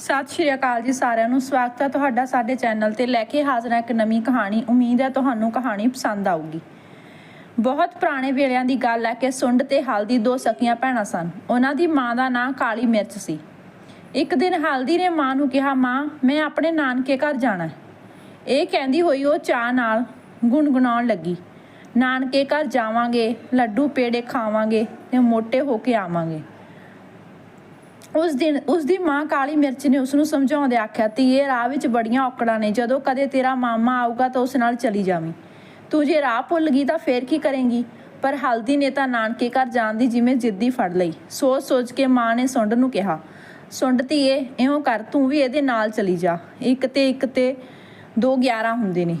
ਸਤਿ ਸ਼੍ਰੀ ਅਕਾਲ ਜੀ ਸਾਰਿਆਂ ਨੂੰ। ਸਵਾਗਤ ਹੈ ਤੁਹਾਡਾ ਸਾਡੇ ਚੈਨਲ ਤੇ। ਲੈ ਕੇ ਹਾਜ਼ਰ ਹਾਂ ਇੱਕ ਨਵੀਂ ਕਹਾਣੀ। ਉਮੀਦ ਹੈ ਤੁਹਾਨੂੰ ਕਹਾਣੀ ਪਸੰਦ ਆਊਗੀ। ਬਹੁਤ ਪੁਰਾਣੇ ਵੇਲਿਆਂ ਦੀ ਗੱਲ ਹੈ ਕਿ ਸੁੰਡ ਤੇ ਹਲਦੀ ਦੋ ਸਕੀਆਂ ਭੈਣਾਂ ਸਨ। ਉਹਨਾਂ ਦੀ ਮਾਂ ਦਾ ਨਾਂ ਕਾਲੀ ਮਿਰਚ ਸੀ। ਇੱਕ ਦਿਨ ਹਲਦੀ ਨੇ ਮਾਂ ਨੂੰ ਕਿਹਾ, ਮਾਂ, ਮੈਂ ਆਪਣੇ ਨਾਨਕੇ ਘਰ ਜਾਣਾ ਹੈ। ਇਹ ਕਹਿੰਦੀ ਹੋਈ ਉਹ ਚਾਹ ਨਾਲ ਗੁੰਗਣਾਉਣ ਲੱਗੀ। ਨਾਨਕੇ ਘਰ ਜਾਵਾਂਗੇ, ਲੱਡੂ ਪੇੜੇ ਖਾਵਾਂਗੇ ਤੇ ਮੋਟੇ ਹੋ ਕੇ ਆਵਾਂਗੇ। ਉਸ ਦਿਨ, ਉਸ ਦੀ ਮਾਂ ਕਾਲੀ ਮਿਰਚ ਨੇ ਉਸ ਨੂੰ ਸਮਝਾਉਂਦੇ ਆਖਿਆ, ਧੀਏ, ਰਾਹ ਵਿੱਚ ਬੜੀਆਂ ਔਕੜਾਂ ਨੇ, ਜਦੋਂ ਕਦੇ ਤੇਰਾ ਮਾਮਾ ਆਊਗਾ ਤਾਂ ਉਸ ਨਾਲ ਚਲੀ ਜਾਵੀਂ। ਤੂੰ ਜੇ ਰਾਹ ਭੁੱਲ ਗਈ ਤਾਂ ਫੇਰ ਕੀ ਕਰੇਂਗੀ? ਪਰ ਹਲਦੀ ਨੇ ਤਾਂ ਨਾਨਕੇ ਘਰ ਜਾਣ ਦੀ ਜਿਵੇਂ ਜਿੱਦੀ ਫੜ ਲਈ। ਸੋਚ ਸੋਚ ਕੇ ਮਾਂ ਨੇ ਸੁੰਡ ਨੂੰ ਕਿਹਾ, ਸੁੰਡ ਧੀਏ, ਇਉਂ ਕਰ, ਤੂੰ ਵੀ ਇਹਦੇ ਨਾਲ ਚਲੀ ਜਾ। ਇੱਕ ਤੇ ਇੱਕ ਤੇ ਦੋ 11 ਹੁੰਦੇ ਨੇ।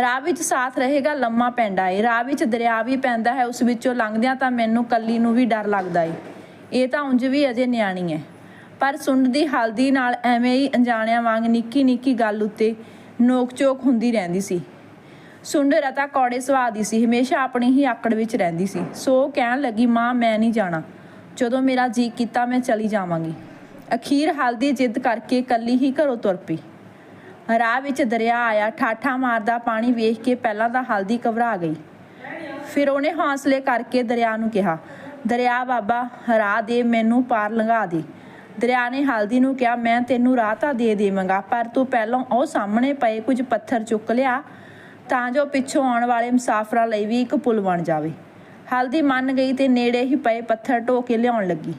ਰਾਹ ਵਿੱਚ ਸਾਥ ਰਹੇਗਾ ਲੰਮਾ ਪੈਂਡਾ ਏ ਰਾਹ ਵਿੱਚ ਦਰਿਆ ਵੀ ਪੈਂਦਾ ਹੈ, ਉਸ ਵਿੱਚੋਂ ਲੰਘਦਿਆਂ ਤਾਂ ਮੈਨੂੰ ਕੱਲੀ ਨੂੰ ਵੀ ਡਰ ਲੱਗਦਾ ਏ। ਇਹ ਤਾਂ ਉਂਝ ਵੀ ਅਜੇ ਨਿਆਣੀ ਹੈ ਪਰ ਸੁੰਡ ਦੀ ਹਲਦੀ ਨਾਲ ਐਵੇਂ ਹੀ ਅਣਜਾਣਿਆਂ ਵਾਂਗ ਨਿੱਕੀ ਨਿੱਕੀ ਗੱਲ ਉੱਤੇ ਨੋਕ ਚੋਕ ਹੁੰਦੀ ਰਹਿੰਦੀ ਸੀ। ਸੁੰਡ ਰਤਾ ਕੌੜੇ ਸੁਭਾਅ ਦੀ ਸੀ, ਹਮੇਸ਼ਾ ਆਪਣੀ ਹੀ ਆਕੜ ਵਿੱਚ ਰਹਿੰਦੀ ਸੀ। ਸੋ ਕਹਿਣ ਲੱਗੀ, ਮਾਂ, ਮੈਂ ਨਹੀਂ ਜਾਣਾ। ਜਦੋਂ ਮੇਰਾ ਜੀ ਕੀਤਾ, ਮੈਂ ਚਲੀ ਜਾਵਾਂਗੀ ਅਖੀਰ ਹਲਦੀ ਜਿੱਦ ਕਰਕੇ ਕੱਲੀ ਹੀ ਘਰੋਂ ਤੁਰ ਪਈ। ਰਾਹ ਵਿੱਚ ਦਰਿਆ ਆਇਆ, ਠਾਠਾ ਮਾਰਦਾ ਪਾਣੀ ਵੇਖ ਕੇ ਪਹਿਲਾਂ ਤਾਂ ਹਲਦੀ ਘਬਰਾ ਗਈ। ਫਿਰ ਉਹਨੇ ਹੌਸਲੇ ਕਰਕੇ ਦਰਿਆ ਨੂੰ ਕਿਹਾ ਦਰਿਆ ਬਾਬਾ, ਰਾਹ ਦੇ ਮੈਨੂੰ ਪਾਰ ਲੰਘਾ ਦੇ। ਦਰਿਆ ਨੇ ਹਲਦੀ ਨੂੰ ਕਿਹਾ, ਮੈਂ ਤੈਨੂੰ ਰਾਹ ਤਾਂ ਦੇ ਦੇਵਾਂਗਾ, ਪਰ ਤੂੰ ਪਹਿਲਾਂ ਉਹ ਸਾਹਮਣੇ ਪਏ ਕੁਝ ਪੱਥਰ ਚੁੱਕ ਲਿਆ, ਤਾਂ ਜੋ ਪਿੱਛੋਂ ਆਉਣ ਵਾਲੇ ਮੁਸਾਫਰਾਂ ਲਈ ਵੀ ਇੱਕ ਪੁਲ ਬਣ ਜਾਵੇ। ਹਲਦੀ ਮੰਨ ਗਈ ਤੇ ਨੇੜੇ ਹੀ ਪਏ ਪੱਥਰ ਢੋ ਕੇ ਲਿਆਉਣ ਲੱਗੀ।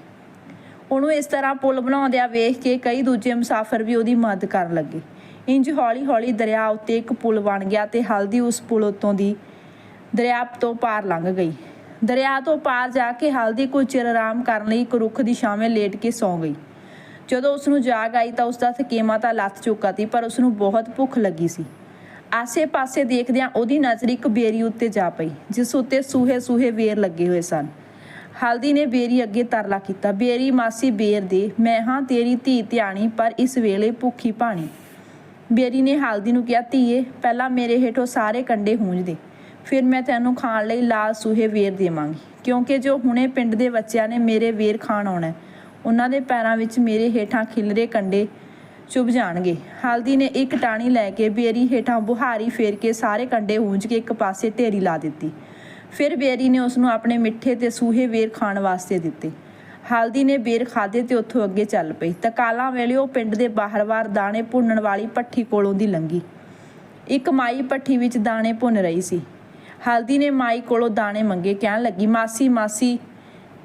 ਉਹਨੂੰ ਇਸ ਤਰ੍ਹਾਂ ਪੁਲ ਬਣਾਉਂਦਿਆਂ ਵੇਖ ਕੇ ਕਈ ਦੂਜੇ ਮੁਸਾਫਰ ਵੀ ਉਹਦੀ ਮਦਦ ਕਰਨ ਲੱਗੇ। ਇੰਜ ਹੌਲੀ-ਹੌਲੀ ਦਰਿਆ ਉੱਤੇ ਇੱਕ ਪੁਲ ਬਣ ਗਿਆ ਤੇ ਹਲਦੀ ਉਸ ਪੁਲ ਉੱਤੋਂ ਦੀ ਦਰਿਆ ਤੋਂ ਪਾਰ ਲੰਘ ਗਈ। ਦਰਿਆ ਤੋਂ ਪਾਰ ਜਾ ਕੇ ਹਲਦੀ ਕੁਝ ਚਿਰ ਆਰਾਮ ਕਰਨ ਲਈ ਇੱਕ ਰੁੱਖ ਦੀ ਛਾਵੇਂ ਲੇਟ ਕੇ ਸੌਂ ਗਈ। ਜਦੋਂ ਉਸ ਨੂੰ ਜਾਗ ਆਈ ਤਾਂ ਉਸ ਦਾ ਥਕੇਮਾ ਤਾਂ ਲੱਥ ਚੁੱਕਾ ਸੀ, ਪਰ ਉਸ ਨੂੰ ਬਹੁਤ ਭੁੱਖ ਲੱਗੀ ਸੀ। ਆਸੇ-ਪਾਸੇ ਦੇਖਦਿਆਂ ਉਹਦੀ ਨਜ਼ਰ ਇੱਕ ਬੇਰੀ ਉੱਤੇ ਜਾ ਪਈ, ਜਿਸ ਉੱਤੇ ਸੂਹੇ-ਸੂਹੇ ਵੇਰ ਲੱਗੇ ਹੋਏ ਸਨ। ਹਲਦੀ ਨੇ ਬੇਰੀ ਅੱਗੇ ਤਰਲਾ ਕੀਤਾ, ਬੇਰੀ, ਮਾਸੀ ਬੇਰ ਦੇ, ਮੈਂ ਹਾਂ ਤੇਰੀ ਧੀ ਧਿਆਣੀ, ਪਰ ਇਸ ਵੇਲੇ ਭੁੱਖੀ ਭਾਣੀ। ਬੇਰੀ ਨੇ ਹਲਦੀ ਨੂੰ ਕਿਹਾ, ਧੀਏ, ਪਹਿਲਾਂ ਮੇਰੇ ਹੇਠੋਂ ਸਾਰੇ ਕੰਡੇ ਹੂੰਝ ਦੇ। ਫਿਰ ਮੈਂ ਤੈਨੂੰ ਖਾਣ ਲਈ ਲਾਲ ਸੂਹੇ ਵੇਰ ਦੇਵਾਂਗੀ। ਕਿਉਂਕਿ ਜੋ ਹੁਣੇ ਪਿੰਡ ਦੇ ਬੱਚਿਆਂ ਨੇ ਮੇਰੇ ਵੇਰ ਖਾਣ ਆਉਣਾ ਉਹਨਾਂ ਦੇ ਪੈਰਾਂ ਵਿੱਚ ਮੇਰੇ ਹੇਠਾਂ ਖਿਲਰੇ ਕੰਡੇ ਚੁਭ ਜਾਣਗੇ। ਹਲਦੀ ਨੇ ਇੱਕ ਟਾਣੀ ਲੈ ਕੇ ਬੇਰੀ ਹੇਠਾਂ ਬੁਹਾਰੀ ਫੇਰ ਕੇ ਸਾਰੇ ਕੰਡੇ ਹੂੰਝ ਕੇ ਇੱਕ ਪਾਸੇ ਢੇਰੀ ਲਾ ਦਿੱਤੀ। ਫਿਰ ਬੇਰੀ ਨੇ ਉਸ ਨੂੰ ਆਪਣੇ ਮਿੱਠੇ ਤੇ ਸੂਹੇ ਵੇਰ ਖਾਣ ਵਾਸਤੇ ਦਿੱਤੇ। ਹਲਦੀ ਨੇ ਬੇਰ ਖਾਦੇ ਤੇ ਉੱਥੋਂ ਅੱਗੇ ਚੱਲ ਪਈ। ਤਕਾਲਾਂ ਵੇਲੇ ਉਹ ਪਿੰਡ ਦੇ ਬਾਹਰ-ਬਾਹਰ ਦਾਣੇ ਭੁੰਨਣ ਵਾਲੀ ਭੱਠੀ ਕੋਲੋਂ ਦੀ ਲੰਗੀ ਇੱਕ ਮਾਈ ਭੱਠੀ ਵਿੱਚ ਦਾਣੇ ਭੁੰਨ ਰਹੀ ਸੀ। ਹਲਦੀ ਨੇ ਮਾਈ ਕੋਲੋਂ ਦਾਣੇ ਮੰਗੇ, ਕਹਿਣ ਲੱਗੀ, ਮਾਸੀ ਮਾਸੀ,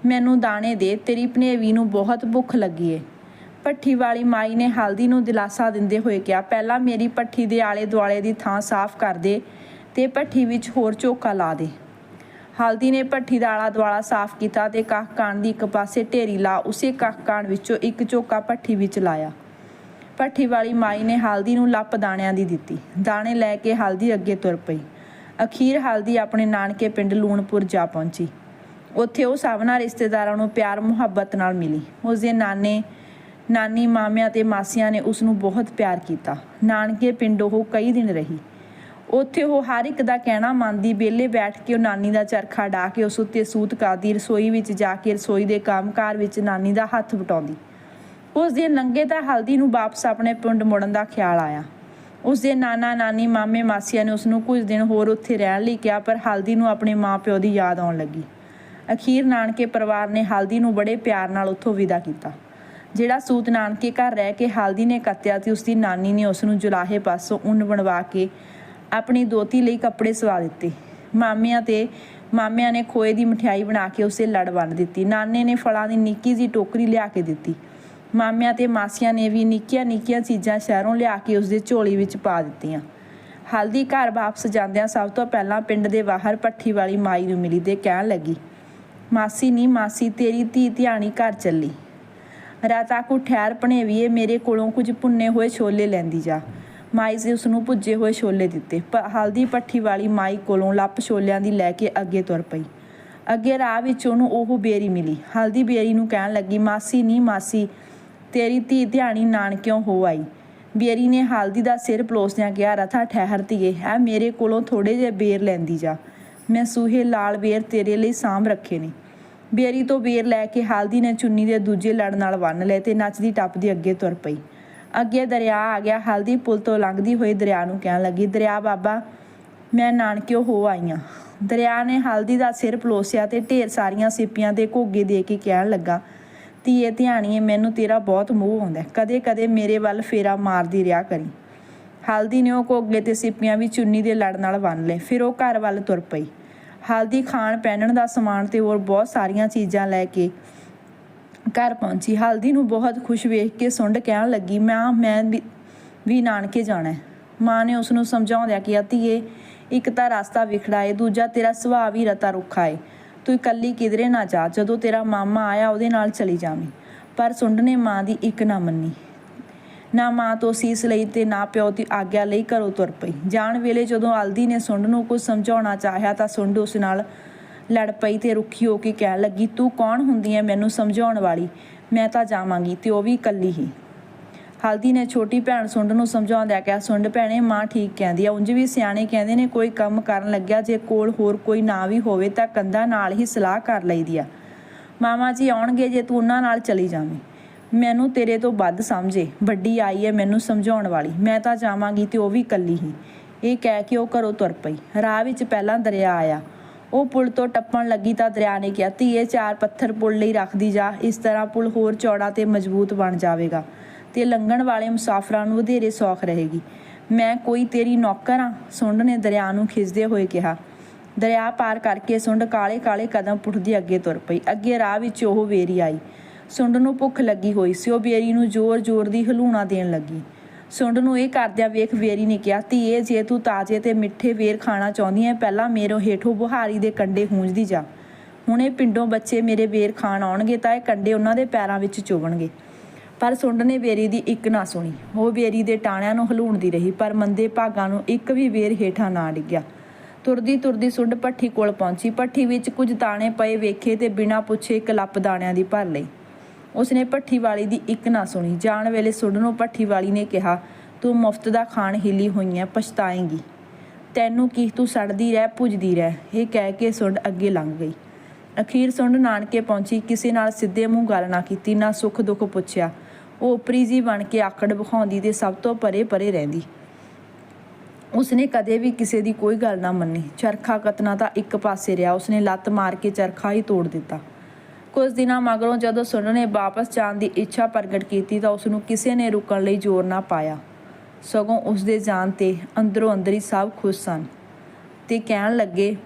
ਮੈਨੂੰ ਦਾਣੇ ਦੇ, ਤੇਰੀ ਭਨੇਵੀ ਨੂੰ ਬਹੁਤ ਭੁੱਖ ਲੱਗੀ ਏ। ਭੱਠੀ ਵਾਲੀ ਮਾਈ ਨੇ ਹਲਦੀ ਨੂੰ ਦਿਲਾਸਾ ਦਿੰਦੇ ਹੋਏ ਕਿਹਾ, ਪਹਿਲਾਂ ਮੇਰੀ ਭੱਠੀ ਦੇ ਆਲੇ ਦੁਆਲੇ ਦੀ ਥਾਂ ਸਾਫ਼ ਕਰ ਦੇ ਤੇ ਭੱਠੀ ਵਿੱਚ ਹੋਰ ਝੋਕਾ ਲਾ ਦੇ। ਹਲਦੀ ਨੇ ਭੱਠੀ ਦਾ ਆਲਾ ਦੁਆਲਾ ਸਾਫ਼ ਕੀਤਾ ਤੇ ਕੱਖ ਕਾਣ ਦੀ ਇੱਕ ਪਾਸੇ ਢੇਰੀ ਲਾ, ਉਸੇ ਕੱਖ ਕਾਣ ਵਿੱਚੋਂ ਇੱਕ ਝੋਕਾ ਭੱਠੀ ਵਿੱਚ ਲਾਇਆ। ਭੱਠੀ ਵਾਲੀ ਮਾਈ ਨੇ ਹਲਦੀ ਨੂੰ ਲੱਪ ਦਾਣਿਆਂ ਦੀ ਦਿੱਤੀ। ਦਾਣੇ ਲੈ ਕੇ ਹਲਦੀ ਅੱਗੇ ਤੁਰ ਪਈ। ਅਖੀਰ ਹਲਦੀ ਆਪਣੇ ਨਾਨਕੇ ਪਿੰਡ ਲੂਣਪੁਰ ਜਾ ਪਹੁੰਚੀ। ਉੱਥੇ ਉਹ ਸਭਨਾ ਰਿਸ਼ਤੇਦਾਰਾਂ ਨੂੰ ਪਿਆਰ, ਮੁਹੱਬਤ ਨਾਲ ਮਿਲੀ। ਉਸ ਦੇ ਨਾਨੇ, ਨਾਨੀ, ਮਾਮਿਆਂ ਤੇ ਮਾਸੀਆਂ ਨੇ ਉਸ ਨੂੰ ਬਹੁਤ ਪਿਆਰ ਕੀਤਾ। ਨਾਨਕੇ ਪਿੰਡ ਉਹ ਕਈ ਦਿਨ ਰਹੀ। ਉੱਥੇ ਉਹ ਹਰ ਇੱਕ ਦਾ ਕਹਿਣਾ ਮੰਨਦੀ, ਵਿਹਲੇ ਬੈਠ ਕੇ ਉਹ ਨਾਨੀ ਦਾ ਚਰਖਾ ਡਾ ਕੇ ਉਸ ਉੱਤੇ ਸੂਤ ਕਰਦੀ, ਰਸੋਈ ਵਿੱਚ ਜਾ ਕੇ ਰਸੋਈ ਦੇ ਕੰਮਕਾਰ ਵਿੱਚ ਨਾਨੀ ਦਾ ਹੱਥ ਵਟਾਉਂਦੀ। ਉਸ ਦਿਨ ਲੰਘੇ ਤਾਂ ਹਲਦੀ ਨੂੰ ਵਾਪਸ ਆਪਣੇ ਪਿੰਡ ਮੁੜਨ ਦਾ ਖਿਆਲ ਆਇਆ। ਉਸ ਦੇ ਨਾਨਾ ਨਾਨੀ ਮਾਮੇ ਮਾਸੀਆਂ ਨੇ ਉਸ ਨੂੰ ਕੁਝ ਦਿਨ ਹੋਰ ਉੱਥੇ ਰਹਿਣ ਲਈ ਕਿਹਾ, ਪਰ ਹਲਦੀ ਨੂੰ ਆਪਣੇ ਮਾਪਿਓ ਦੀ ਯਾਦ ਆਉਣ ਲੱਗੀ। ਅਖੀਰ ਨਾਨਕੇ ਪਰਿਵਾਰ ਨੇ ਹਲਦੀ ਨੂੰ ਬੜੇ ਪਿਆਰ ਨਾਲ ਉੱਥੋਂ ਵਿਦਾ ਕੀਤਾ। ਜਿਹੜਾ ਸੂਤ ਨਾਨਕੇ ਘਰ ਰਹਿ ਕੇ ਹਲਦੀ ਨੇ ਕੱਤਿਆ ਤੇ ਉਸ ਦੀ ਨਾਨੀ ਨੇ ਉਸ ਨੂੰ ਜੁਲਾਹੇ ਪਾਸੋਂ ਉੱਨ ਬਣਵਾ ਕੇ ਆਪਣੀ ਦੋਤੀ ਲਈ ਕੱਪੜੇ ਸਵਾ ਦਿੱਤੇ। ਮਾਮਿਆਂ ਤੇ, ਮਾਮਿਆਂ ਨੇ ਖੋਏ ਦੀ ਮਠਿਆਈ ਬਣਾ ਕੇ ਉਸੇ ਲੜ ਬੰਨ ਦਿੱਤੀ। ਨਾਨੇ ਨੇ ਫਲਾਂ ਦੀ ਨਿੱਕੀ ਜੀ ਟੋਕਰੀ ਲਿਆ ਕੇ ਦਿੱਤੀ। ਮਾਮਿਆਂ ਤੇ ਮਾਸੀਆਂ ਨੇ ਵੀ ਨਿੱਕੀਆਂ ਨਿੱਕੀਆਂ ਚੀਜ਼ਾਂ ਸ਼ਹਿਰੋਂ ਲਿਆ ਕੇ ਉਸਦੇ ਝੋਲੀ ਵਿੱਚ ਪਾ ਦਿੱਤੀਆਂ। ਹਲਦੀ ਘਰ ਵਾਪਸ ਜਾਂਦਿਆਂ ਸਭ ਤੋਂ ਪਹਿਲਾਂ ਪਿੰਡ ਦੇ ਬਾਹਰ ਪੱਠੀ ਵਾਲੀ ਮਾਈ ਨੂੰ ਮਿਲੀ ਤੇ ਕਹਿਣ ਲੱਗੀ, ਮਾਸੀ ਨੀ, ਮਾਸੀ ਤੇਰੀ ਧੀ ਧਿਆਣੀ ਘਰ ਚੱਲੀ। ਰਾਤਾ ਕੋ ਠਹਿਰ ਭਣੇਵੀਏ, ਮੇਰੇ ਕੋਲੋਂ ਕੁਝ ਭੁੰਨੇ ਹੋਏ ਛੋਲੇ ਲੈਂਦੀ ਜਾ। ਮਾਈ ਨੇ ਉਸ ਨੂੰ ਭੁੱਜੇ ਹੋਏ ਛੋਲੇ ਦਿੱਤੇ। ਪ- ਹਲਦੀ ਪੱਠੀ ਵਾਲੀ ਮਾਈ ਕੋਲੋਂ ਲੱਪ ਛੋਲਿਆਂ ਦੀ ਲੈ ਕੇ ਅੱਗੇ ਤੁਰ ਪਈ। ਅੱਗੇ ਰਾਹ ਵਿੱਚ ਉਹਨੂੰ ਉਹ ਬੇਰੀ ਮਿਲੀ। ਹਲਦੀ ਬੇਰੀ ਨੂੰ ਕਹਿਣ ਲੱਗੀ, ਮਾਸੀ ਨੀ, ਮਾਸੀ ਤੇਰੀ ਧੀ ਧਿਆਣੀ ਨਾਨਕਿਓਂ ਹੋ ਆਈ। ਬੇਰੀ ਨੇ ਹਲਦੀ ਦਾ ਸਿਰ ਪਲੋਸਦਿਆਂ ਕਿਹਾ, ਰਥਾ ਠਹਿਰ ਧੀਏ, ਐ ਮੇਰੇ ਕੋਲੋਂ ਥੋੜੇ ਜਿਹੇ ਬੇਰ ਲੈਂਦੀ ਜਾ। ਮੈਂ ਸੂਹੇ ਲਾਲ ਬੇਰ ਤੇਰੇ ਲਈ ਸਾਂਭ ਰੱਖੇ ਨੇ। ਬੇਰੀ ਤੋਂ ਬੇਰ ਲੈ ਕੇ ਹਲਦੀ ਨੇ ਚੁੰਨੀ ਦੇ ਦੂਜੇ ਲੜ ਨਾਲ ਬੰਨ ਲਏ ਤੇ ਨੱਚਦੀ ਟੱਪਦੀ ਅੱਗੇ ਤੁਰ ਪਈ। ਅੱਗੇ ਦਰਿਆ ਆ ਗਿਆ, ਹਲਦੀ ਪੁਲ ਤੋਂ ਲੰਘਦੀ ਹੋਈ ਦਰਿਆ ਨੂੰ ਕਹਿਣ ਲੱਗੀ, ਦਰਿਆ ਬਾਬਾ, ਮੈਂ ਨਾਨਕਿਓ ਹੋ ਆਈ ਆਂ। ਦਰਿਆ ਨੇ ਹਲਦੀ ਦਾ ਸਿਰ ਪਲੋਸਿਆ ਤੇ ਢੇਰ ਸਾਰੀਆਂ ਸਿੱਪੀਆਂ ਦੇ ਘੋਗੇ ਦੇ ਕੇ ਕਹਿਣ ਲੱਗਾ ਧੀਏ ਧਿਆਣੀਏ ਮੈਨੂੰ ਤੇਰਾ ਬਹੁਤ ਮੋਹ ਆਉਂਦਾ ਕਦੇ ਕਦੇ ਮੇਰੇ ਵੱਲ ਫੇਰਾ ਮਾਰਦੀ ਰਿਹਾ ਕਰੀ। ਹਲਦੀ ਨੇ ਉਹ ਘੋਗੇ ਤੇ ਸਿੱਪੀਆਂ ਵੀ ਚੁੰਨੀ ਦੇ ਲੜ ਨਾਲ ਬੰਨ ਲਏ, ਫਿਰ ਉਹ ਘਰ ਵੱਲ ਤੁਰ ਪਈ। ਹਲਦੀ ਖਾਣ ਪਹਿਨਣ ਦਾ ਸਮਾਨ ਤੇ ਹੋਰ ਬਹੁਤ ਸਾਰੀਆਂ ਚੀਜ਼ਾਂ ਲੈ ਕੇ ਘਰ ਪਹੁੰਚੀ। ਹਲਦੀ ਨੂੰ ਬਹੁਤ ਖੁਸ਼ ਵੇਖ ਕੇ ਸੁੰਡ ਕਹਿਣ ਲੱਗੀ, ਮਾਂ, ਮੈਂ ਵੀ- ਨਾਨਕੇ ਜਾਣਾ ਮਾਂ ਨੇ ਉਸ ਨੂੰ ਸਮਝਾਉਂਦਿਆਂ ਕਿਹਾ, ਧੀਏ, ਇੱਕ ਤਾਂ ਰਸਤਾ ਵਿਖੜਾ ਏ ਦੂਜਾ ਤੇਰਾ ਸੁਭਾਅ ਵੀ ਰਤਾ ਰੁੱਖਾ ਏ। ਤੂੰ ਇਕੱਲੀ ਕਿਧਰੇ ਨਾ ਜਾ, ਜਦੋਂ ਤੇਰਾ ਮਾਮਾ ਆਇਆ ਉਹਦੇ ਨਾਲ ਚਲੀ ਜਾਵੀਂ। ਪਰ ਸੁੰਡ ਨੇ ਮਾਂ ਦੀ ਇੱਕ ਨਾ ਮੰਨੀ। ਨਾ ਮਾਂ ਤੋਂ ਸੀਸ ਲਈ ਤੇ ਨਾ ਪਿਓ ਦੀ ਆਗਿਆ ਲਈ ਘਰੋਂ ਤੁਰ ਪਈ। ਜਾਣ ਵੇਲੇ ਜਦੋਂ ਅਲਦੀ ਨੇ ਸੁੰਡ ਨੂੰ ਕੁਝ ਸਮਝਾਉਣਾ ਚਾਹਿਆ ਤਾਂ ਸੁੰਡ ਉਸ ਨਾਲ ਲੜ ਪਈ ਤੇ ਰੁੱਖੀ ਹੋ ਕੇ ਕਹਿਣ ਲੱਗੀ, ਤੂੰ ਕੌਣ ਹੁੰਦੀ ਹੈ ਮੈਨੂੰ ਸਮਝਾਉਣ ਵਾਲੀ? ਮੈਂ ਤਾਂ ਜਾਵਾਂਗੀ ਤੇ ਉਹ ਵੀ ਇਕੱਲੀ ਹੀ। ਹਲਦੀ ਨੇ ਛੋਟੀ ਭੈਣ ਸੁੰਡ ਨੂੰ ਸਮਝਾਉਂਦਿਆਂ ਕਿਹਾ, ਸੁੰਡ ਭੈਣੇ, ਮਾਂ ਠੀਕ ਕਹਿੰਦੀ ਆ। ਉਂਝ ਵੀ ਸਿਆਣੇ ਕਹਿੰਦੇ ਨੇ, ਕੋਈ ਕੰਮ ਕਰਨ ਲੱਗਿਆ, ਜੇ ਕੋਲ ਹੋਰ ਕੋਈ ਨਾ ਵੀ ਹੋਵੇ ਤਾਂ ਕੰਧਾਂ ਨਾਲ ਹੀ ਸਲਾਹ ਕਰ ਲਈਦੀ ਆ। ਮਾਮਾ ਜੀ ਆਉਣਗੇ ਜੇ ਤੂੰ ਉਹਨਾਂ ਨਾਲ ਚਲੀ ਜਾਵੇਂ। ਮੈਨੂੰ ਤੇਰੇ ਤੋਂ ਵੱਧ ਸਮਝੇ। ਵੱਡੀ ਆਈ ਹੈ ਮੈਨੂੰ ਸਮਝਾਉਣ ਵਾਲੀ। ਮੈਂ ਤਾਂ ਜਾਵਾਂਗੀ ਤੇ ਉਹ ਵੀ ਇਕੱਲੀ ਹੀ। ਇਹ ਕਹਿ ਕੇ ਉਹ ਘਰੋਂ ਤੁਰ ਪਈ। ਰਾਹ ਵਿੱਚ ਪਹਿਲਾਂ ਦਰਿਆ ਆਇਆ। ਉਹ ਪੁਲ ਤੋਂ ਟੱਪਣ ਲੱਗੀ ਤਾਂ ਦਰਿਆ ਨੇ ਕਿਹਾ, ਧੀਏ, ਚਾਰ ਪੱਥਰ ਪੁਲ ਲਈ ਰੱਖਦੀ ਜਾ। ਇਸ ਤਰ੍ਹਾਂ ਪੁਲ ਹੋਰ ਚੌੜਾ ਤੇ ਮਜ਼ਬੂਤ ਬਣ ਜਾਵੇਗਾ। ਤੇ ਲੰਘਣ ਵਾਲੇ ਮੁਸਾਫਰਾਂ ਨੂੰ ਵਧੇਰੇ ਸੌਖ ਰਹੇਗੀ। ਮੈਂ ਕੋਈ ਤੇਰੀ ਨੌਕਰ ਆ ਸੁੰਡ ਨੇ ਦਰਿਆ ਨੂੰ ਖਿੱਚਦੇ ਹੋਏ ਕਿਹਾ। ਦਰਿਆ ਪਾਰ ਕਰਕੇ ਸੁੰਡ ਕਾਲੇ ਕਾਲੇ ਕਦਮ ਪੁੱਟਦੀ ਅੱਗੇ ਤੁਰ ਪਈ। ਅੱਗੇ ਰਾਹ ਵਿੱਚ ਉਹ ਵੇਰੀ ਆਈ। ਸੁੰਡ ਨੂੰ ਭੁੱਖ ਲੱਗੀ ਹੋਈ ਸੀ। ਉਹ ਬੇਰੀ ਨੂੰ ਜ਼ੋਰ-ਜ਼ੋਰ ਦੀ ਹਲੂਣਾ ਦੇਣ ਲੱਗੀ। ਸੁੰਡ ਨੂੰ ਇਹ ਕਰਦਿਆਂ ਵੇਖ ਵੇਰੀ ਨੇ ਕਿਹਾ, ਧੀਏ, ਜੇ ਤੂੰ ਤਾਜ਼ੇ ਤੇ ਮਿੱਠੇ ਵੇਰ ਖਾਣਾ ਚਾਹੁੰਦੀ ਹੈ, ਪਹਿਲਾਂ ਮੇਰੇ ਹੇਠੋਂ ਬੁਹਾਰੀ ਦੇ ਕੰਡੇ ਹੂੰਝਦੀ ਜਾ। ਹੁਣੇ ਪਿੰਡੋਂ ਬੱਚੇ ਮੇਰੇ ਵੇਰ ਖਾਣ ਆਉਣਗੇ ਤਾਂ ਇਹ ਕੰਡੇ ਉਹਨਾਂ ਦੇ ਪੈਰਾਂ ਵਿੱਚ ਚੁਭਣਗੇ ਪਰ ਸੁੰਡ ਨੇ ਵੇਰੀ ਦੀ ਇੱਕ ਨਾ ਸੁਣੀ। ਉਹ ਵੇਰੀ ਦੇ ਟਾਣਿਆਂ ਨੂੰ ਹਲੂਣਦੀ ਰਹੀ, ਪਰ ਮੰਦੇ ਭਾਗਾਂ ਨੂੰ ਇੱਕ ਵੀ ਵੇਰ ਹੇਠਾਂ ਨਾ ਡਿੱਗਿਆ। ਤੁਰਦੀ ਤੁਰਦੀ ਸੁੰਡ ਭੱਠੀ ਕੋਲ ਪਹੁੰਚੀ। ਭੱਠੀ ਵਿੱਚ ਕੁਝ ਦਾਣੇ ਪਏ ਵੇਖੇ ਤੇ ਬਿਨਾਂ ਪੁੱਛੇ ਇੱਕ ਲੱਪ ਦਾਣਿਆਂ ਦੀ ਭਰ ਲਈ। ਉਸਨੇ ਭੱਠੀ ਵਾਲੀ ਦੀ ਇੱਕ ਨਾ ਸੁਣੀ। ਜਾਣ ਵੇਲੇ ਸੁੰਡ ਨੂੰ ਭੱਠੀ ਵਾਲੀ ਨੇ ਕਿਹਾ, ਤੂੰ ਮੁਫਤ ਦਾ ਖਾਣ ਹਿੱਲੀ ਹੋਈ ਐ, ਪਛਤਾਏਂਗੀ। ਤੈਨੂੰ ਕੀ, ਤੂੰ ਸੜਦੀ ਰਹਿ, ਪੁੱਜਦੀ ਰਹਿ। ਇਹ ਕਹਿ ਕੇ ਸੁੰਡ ਅੱਗੇ ਲੰਘ ਗਈ। ਅਖੀਰ ਸੁੰਡ ਨਾਨਕੇ ਪਹੁੰਚੀ। ਕਿਸੇ ਨਾਲ ਸਿੱਧੇ ਮੂੰਹ ਗੱਲ ਨਾ ਕੀਤੀ, ਨਾ ਸੁੱਖ ਦੁੱਖ ਪੁੱਛਿਆ। ਉਹ ਉਪਰੀ ਜੀ ਬਣ ਕੇ ਆਕੜ ਵਿਖਾਉਂਦੀ ਤੇ ਸਭ ਤੋਂ ਪਰੇ ਪਰੇ ਰਹਿੰਦੀ। ਉਸਨੇ ਕਦੇ ਵੀ ਕਿਸੇ ਦੀ ਕੋਈ ਗੱਲ ਨਾ ਮੰਨੀ। ਚਰਖਾ ਕਤਨਾ ਤਾਂ ਇੱਕ ਪਾਸੇ ਰਿਹਾ। ਉਸਨੇ ਲੱਤ ਮਾਰ ਕੇ ਚਰਖਾ ਹੀ ਤੋੜ ਦਿੱਤਾ। ਕੁਝ ਦਿਨਾਂ ਮਗਰੋਂ ਜਦੋਂ ਸੁਣ ਨੇ ਵਾਪਸ ਜਾਣ ਦੀ ਇੱਛਾ ਪ੍ਰਗਟ ਕੀਤੀ ਤਾਂ ਉਸ ਨੂੰ ਕਿਸੇ ਨੇ ਰੁਕਣ ਲਈ ਜ਼ੋਰ ਨਾ ਪਾਇਆ। ਸਗੋਂ ਉਸ ਦੇ ਜਾਣ ਤੇ ਅੰਦਰੋਂ ਅੰਦਰ ਹੀ ਸਭ ਖੁਸ਼ ਸਨ ਤੇ ਕਹਿਣ ਲੱਗੇ,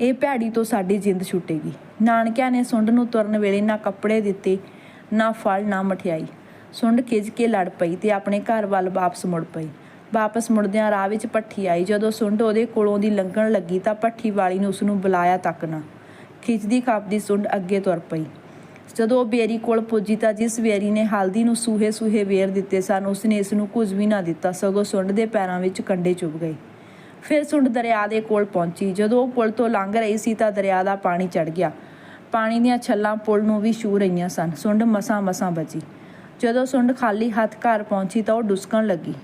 ਇਹ ਭੈੜੀ ਤੋਂ ਸਾਡੀ ਜਿੰਦ ਛੁੱਟੇਗੀ। ਨਾਨਕਿਆਂ ਨੇ ਸੁੰਡ ਨੂੰ ਤੁਰਨ ਵੇਲੇ ਨਾ ਕੱਪੜੇ ਦਿੱਤੇ ਨਾ ਫਲ ਨਾ ਮਠਿਆਈ। ਸੁੰਡ ਖਿੱਚ ਕੇ ਲੜ ਪਈ ਤੇ ਆਪਣੇ ਘਰ ਵੱਲ ਵਾਪਸ ਮੁੜ ਪਈ। ਵਾਪਸ ਮੁੜਦਿਆਂ ਰਾਹ ਵਿੱਚ ਪੱਠੀ ਆਈ। ਜਦੋਂ ਸੁੰਡ ਉਹਦੇ ਕੋਲੋਂ ਦੀ ਲੰਘਣ ਲੱਗੀ ਤਾਂ ਪੱਠੀ ਵਾਲੀ ਨੇ ਉਸ ਨੂੰ ਬੁਲਾਇਆ ਤੱਕ ਨਾ। ਖਿੱਚਦੀ ਖਾਪਦੀ ਸੁੰਡ ਅੱਗੇ ਤੁਰ ਪਈ। ਜਦੋਂ ਉਹ ਬੇਰੀ ਕੋਲ ਪੁੱਜੀ ਤਾਂ ਜਿਸ ਬੇਰੀ ਨੇ ਹਲਦੀ ਨੂੰ ਸੂਹੇ ਸੂਹੇ ਵੇਰ ਦਿੱਤੇ ਸਨ, ਉਸਨੇ ਇਸ ਨੂੰ ਕੁਝ ਵੀ ਨਾ ਦਿੱਤਾ। ਸਗੋਂ ਸੁੰਡ ਦੇ ਪੈਰਾਂ ਵਿੱਚ ਕੰਡੇ ਚੁਭ ਗਏ ਫਿਰ ਸੁੰਡ ਦਰਿਆ ਦੇ ਕੋਲ ਪਹੁੰਚੀ। ਜਦੋਂ ਉਹ ਪੁਲ ਤੋਂ ਲੰਘ ਰਹੀ ਸੀ ਤਾਂ ਦਰਿਆ ਦਾ ਪਾਣੀ ਚੜ ਗਿਆ। ਪਾਣੀ ਦੀਆਂ ਛੱਲਾਂ ਪੁਲ ਨੂੰ ਵੀ ਛੂ ਰਹੀਆਂ ਸਨ। ਸੁੰਡ ਮਸਾਂ ਮਸਾਂ ਬਚੀ। ਜਦੋਂ ਸੁੰਡ ਖਾਲੀ ਹੱਥ ਘਰ ਪਹੁੰਚੀ ਤਾਂ ਉਹ ਡੁਸਕਣ ਲੱਗੀ।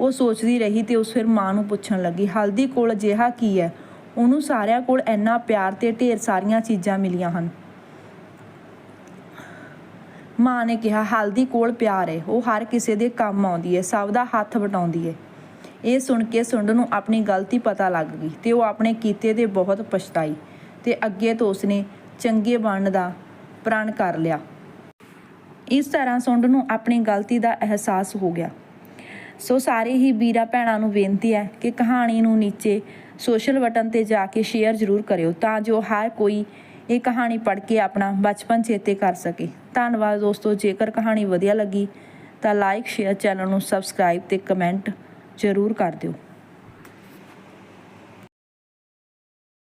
ਉਹ ਸੋਚਦੀ ਰਹੀ ਤੇ ਉਸ ਫਿਰ ਮਾਂ ਨੂੰ ਪੁੱਛਣ ਲੱਗੀ, ਹਲਦੀ ਕੋਲ ਅਜਿਹਾ ਕੀ ਹੈ? ਉਹਨੂੰ ਸਾਰਿਆਂ ਕੋਲ ਇੰਨਾ ਪਿਆਰ ਤੇ ਢੇਰ ਸਾਰੀਆਂ ਚੀਜ਼ਾਂ ਮਿਲੀਆਂ ਹਨ। ਮਾਂ ਨੇ ਕਿਹਾ, ਹਲਦੀ ਕੋਲ ਪਿਆਰ ਹੈ ਉਹ ਹਰ ਕਿਸੇ ਦੇ ਕੰਮ ਆਉਂਦੀ ਹੈ ਸਭ ਦਾ ਹੱਥ ਵਟਾਉਂਦੀ ਹੈ ਇਹ ਸੁਣ ਕੇ ਸੁੰਡ ਨੂੰ ਆਪਣੀ ਗਲਤੀ ਪਤਾ ਲੱਗ ਗਈ ਤੇ ਉਹ ਆਪਣੇ ਕੀਤੇ ਦੇ ਬਹੁਤ ਪਛਤਾਈ ਤੇ ਅੱਗੇ ਤੋਂ ਉਸਨੇ ਚੰਗੇ ਬਣਨ ਦਾ ਪ੍ਰਣ ਕਰ ਲਿਆ। ਇਸ ਤਰ੍ਹਾਂ ਸੁੰਡ ਨੂੰ ਆਪਣੀ ਗਲਤੀ ਦਾ ਅਹਿਸਾਸ ਹੋ ਗਿਆ। ਸੋ ਸਾਰੇ ਹੀ ਵੀਰਾਂ ਭੈਣਾਂ ਨੂੰ ਬੇਨਤੀ ਹੈ ਕਿ ਕਹਾਣੀ ਨੂੰ ਨੀਚੇ ਸੋਸ਼ਲ ਬਟਨ ਤੇ ਜਾ ਕੇ ਸ਼ੇਅਰ ਜ਼ਰੂਰ ਕਰਿਓ ਤਾਂ ਜੋ ਹਰ ਕੋਈ ਇਹ ਕਹਾਣੀ ਪੜ੍ਹ ਕੇ ਆਪਣਾ ਬਚਪਨ ਚੇਤੇ ਕਰ ਸਕੇ। ਧੰਨਵਾਦ ਦੋਸਤੋ, ਜੇਕਰ ਕਹਾਣੀ ਵਧੀਆ ਲੱਗੀ ਤਾਂ ਲਾਈਕ ਸ਼ੇਅਰ ਚੈਨਲ ਨੂੰ ਸਬਸਕ੍ਰਾਈਬ ਤੇ ਕਮੈਂਟ ਜ਼ਰੂਰ ਕਰ ਦਿਓ।